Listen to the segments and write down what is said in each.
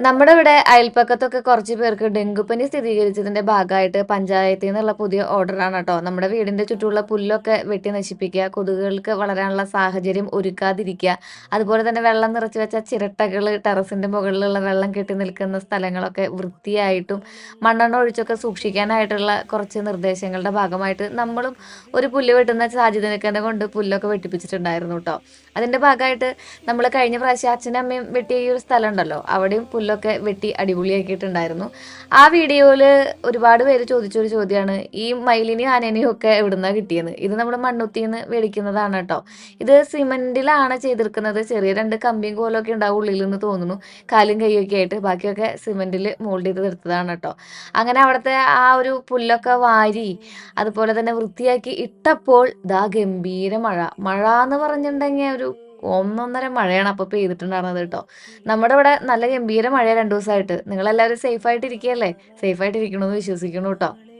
നമ്മുടെ ഇവിടെ അയൽപ്പക്കത്തൊക്കെ കുറച്ച് പേർക്ക് ഡെങ്കുപ്പനി സ്ഥിരീകരിച്ചതിന്റെ ഭാഗമായിട്ട് പഞ്ചായത്തിൽ നിന്നുള്ള പുതിയ ഓർഡറാണ് കേട്ടോ. നമ്മുടെ വീടിന്റെ ചുറ്റുമുള്ള പുല്ലൊക്കെ വെട്ടി നശിപ്പിക്കുക കൊതുകുകൾക്ക് വളരാനുള്ള സാഹചര്യം ഒരുക്കാതിരിക്കുക അതുപോലെ തന്നെ വെള്ളം നിറച്ചു വെച്ച ചിരട്ടകൾ ടെറസിന്റെ മുകളിലുള്ള വെള്ളം കെട്ടി നിൽക്കുന്ന സ്ഥലങ്ങളൊക്കെ വൃത്തിയായിട്ടും മണ്ണെണ്ണ ഒഴിച്ചൊക്കെ സൂക്ഷിക്കാനായിട്ടുള്ള കുറച്ച് നിർദ്ദേശങ്ങളുടെ ഭാഗമായിട്ട് നമ്മളും ഒരു പുല്ല് വെട്ടുന്ന സാധ്യതനെ കൊണ്ട് പുല്ലൊക്കെ വെട്ടിപ്പിച്ചിട്ടുണ്ടായിരുന്നു കേട്ടോ. അതിന്റെ ഭാഗമായിട്ട് നമ്മൾ കഴിഞ്ഞ പ്രാവശ്യം അച്ഛനും അമ്മയും വെട്ടിയ ഈ ഒരു സ്ഥലം ഉണ്ടല്ലോ അവിടെയും പുല്ലൊക്കെ വെട്ടി അടിപൊളിയാക്കിയിട്ടുണ്ടായിരുന്നു. ആ വീഡിയോയിൽ ഒരുപാട് പേര് ചോദിച്ചൊരു ചോദ്യമാണ് ഈ മയിലിനെയും ആനേനെയും ഒക്കെ എവിടുന്നാണ് കിട്ടിയെന്ന്? ഇത് നമ്മൾ മണ്ണുത്തിന്ന് മേടിക്കുന്നതാണ് കേട്ടോ. ഇത് സിമെന്റിലാണ് ചെയ്തിരിക്കുന്നത്. ചെറിയ രണ്ട് കമ്പിയും കോലൊക്കെ ഉണ്ടാവും ഉള്ളിൽ നിന്ന് തോന്നുന്നു. കാലും കൈയൊക്കെ ആയിട്ട് ബാക്കിയൊക്കെ സിമെന്റിൽ മോൾഡ് ചെയ്ത് തീർത്തതാണ് കേട്ടോ. അങ്ങനെ അവിടുത്തെ ആ ഒരു പുല്ലൊക്കെ വാരി അതുപോലെ തന്നെ വൃത്തിയാക്കി ഇട്ടപ്പോൾ ദാ ഗംഭീര മഴ. മഴ എന്ന് പറഞ്ഞിട്ടുണ്ടെങ്കിൽ ഒരു ഒന്നൊന്നര മഴയാണ് അപ്പോൾ പെയ്തിട്ടുണ്ടായിരുന്നത് കേട്ടോ. നമ്മുടെ ഇവിടെ നല്ല ഗംഭീര മഴയാണ് രണ്ടു ദിവസമായിട്ട് നിങ്ങളെല്ലാവരും സേഫ് ആയിട്ട് ഇരിക്കുകയല്ലേ സേഫ് ആയിട്ട് ഇരിക്കണമെന്ന് വിശ്വസിക്കുന്നു കേട്ടോ.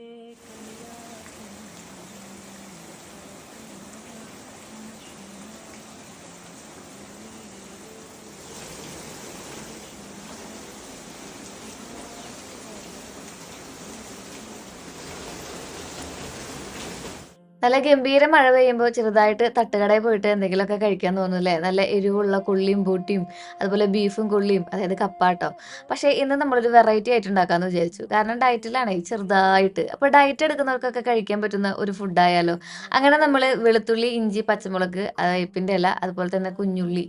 നല്ല ഗംഭീര മഴ പെയ്യുമ്പോൾ ചെറുതായിട്ട് തട്ടുകടയിൽ പോയിട്ട് എന്തെങ്കിലുമൊക്കെ കഴിക്കാൻ തോന്നുന്നില്ലേ? നല്ല എരിവുള്ള കുള്ളിയും പൂട്ടിയും അതുപോലെ ബീഫും കുള്ളിയും അതായത് കപ്പാട്ടോ. പക്ഷേ ഇന്ന് നമ്മളൊരു വെറൈറ്റി ആയിട്ട് ഉണ്ടാക്കാമെന്ന് വിചാരിച്ചു. കാരണം ഡയറ്റിലാണ് ചെറുതായിട്ട്. അപ്പോൾ ഡയറ്റ് എടുക്കുന്നവർക്കൊക്കെ കഴിക്കാൻ പറ്റുന്ന ഒരു ഫുഡായാലോ അങ്ങനെ നമ്മൾ വെളുത്തുള്ളി ഇഞ്ചി പച്ചമുളക് വേപ്പിന്റെ ഇല അതുപോലെ തന്നെ കുഞ്ഞുള്ളി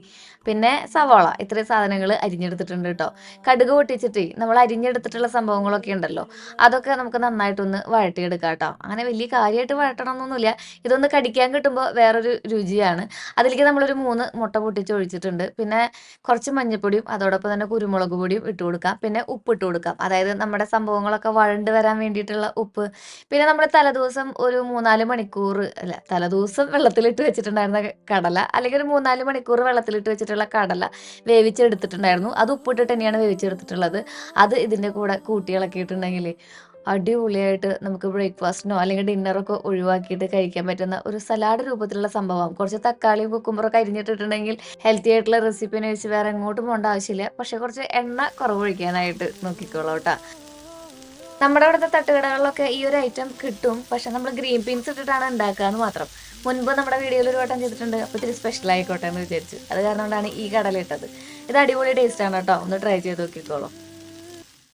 പിന്നെ സവാള ഇത്രയും സാധനങ്ങൾ അരിഞ്ഞെടുത്തിട്ടുണ്ട് കേട്ടോ കടുക് പൊട്ടിച്ചിട്ട് നമ്മൾ അരിഞ്ഞെടുത്തിട്ടുള്ള സംഭവങ്ങളൊക്കെ ഉണ്ടല്ലോ? അതൊക്കെ നമുക്ക് നന്നായിട്ടൊന്ന് വഴട്ടിയെടുക്കാം കേട്ടോ അങ്ങനെ വലിയ കാര്യമായിട്ട് വഴട്ടണമെന്നൊന്നുമില്ല ഇതൊന്ന് കടിക്കാൻ കിട്ടുമ്പോൾ വേറൊരു രുചിയാണ്. അതിലേക്ക് നമ്മളൊരു മൂന്ന് മുട്ട പൊട്ടിച്ച് ഒഴിച്ചിട്ടുണ്ട്. പിന്നെ കുറച്ച് മഞ്ഞൾപ്പൊടിയും അതോടൊപ്പം തന്നെ കുരുമുളക് പൊടിയും ഇട്ട് കൊടുക്കാം. പിന്നെ ഉപ്പ് ഇട്ട് കൊടുക്കാം. അതായത് നമ്മുടെ സംഭവങ്ങളൊക്കെ വഴണ്ട് വരാൻ വേണ്ടിയിട്ടുള്ള ഉപ്പ്. പിന്നെ നമ്മൾ തലേദിവസം ഒരു മൂന്നാൽ മണിക്കൂർ അല്ല തലേദിവസം വെള്ളത്തിലിട്ട് വെച്ചിട്ടുണ്ടായിരുന്ന കടല അല്ലെങ്കിൽ ഒരു മൂന്നാൽ മണിക്കൂർ വെള്ളത്തിലിട്ട് വെച്ചിട്ടുള്ള കടല വേവിച്ചെടുത്തിട്ടുണ്ടായിരുന്നു. അത് ഉപ്പിട്ടിട്ട് തന്നെയാണ് വേവിച്ചെടുത്തിട്ടുള്ളത്. അത് ഇതിന്റെ കൂടെ കൂട്ടിയിളക്കിയിട്ടുണ്ടെങ്കിൽ അടിപൊളിയായിട്ട് നമുക്ക് ബ്രേക്ക്ഫാസ്റ്റിനോ അല്ലെങ്കിൽ ഡിന്നറൊക്കെ ഒഴിവാക്കിയിട്ട് കഴിക്കാൻ പറ്റുന്ന ഒരു സലാഡ് രൂപത്തിലുള്ള സംഭവം. കുറച്ച് തക്കാളിയും കുക്കുമ്പറൊക്കെ അരിഞ്ഞിട്ടിട്ടുണ്ടെങ്കിൽ ഹെൽത്തി ആയിട്ടുള്ള റെസിപ്പിനെ വെച്ച് വേറെ എങ്ങോട്ടും പോകേണ്ട ആവശ്യമില്ല. പക്ഷെ കുറച്ച് എണ്ണ കുറവ് ഒഴിക്കാനായിട്ട് നോക്കിക്കോളൂ കേട്ടോ. നമ്മുടെ അവിടുത്തെ തട്ടുകടകളിലൊക്കെ ഈ ഒരു ഐറ്റം കിട്ടും. പക്ഷെ നമ്മൾ ഗ്രീൻ പീൻസ് ഇട്ടിട്ടാണ് ഉണ്ടാക്കുക എന്ന് മാത്രം. മുൻപ് നമ്മുടെ വീഡിയോയിൽ ഒരു വട്ടം ചെയ്തിട്ടുണ്ട്. അപ്പോൾ ഇത്തിരി സ്പെഷ്യൽ ആയിക്കോട്ടെ എന്ന് വിചാരിച്ചു. അത് കാരണം കൊണ്ടാണ് ഈ കടല ഇട്ടത്. ഇത് അടിപൊളി ടേസ്റ്റ് ആണ് കേട്ടോ. ഒന്ന് ട്രൈ ചെയ്ത് നോക്കിക്കോളൂ.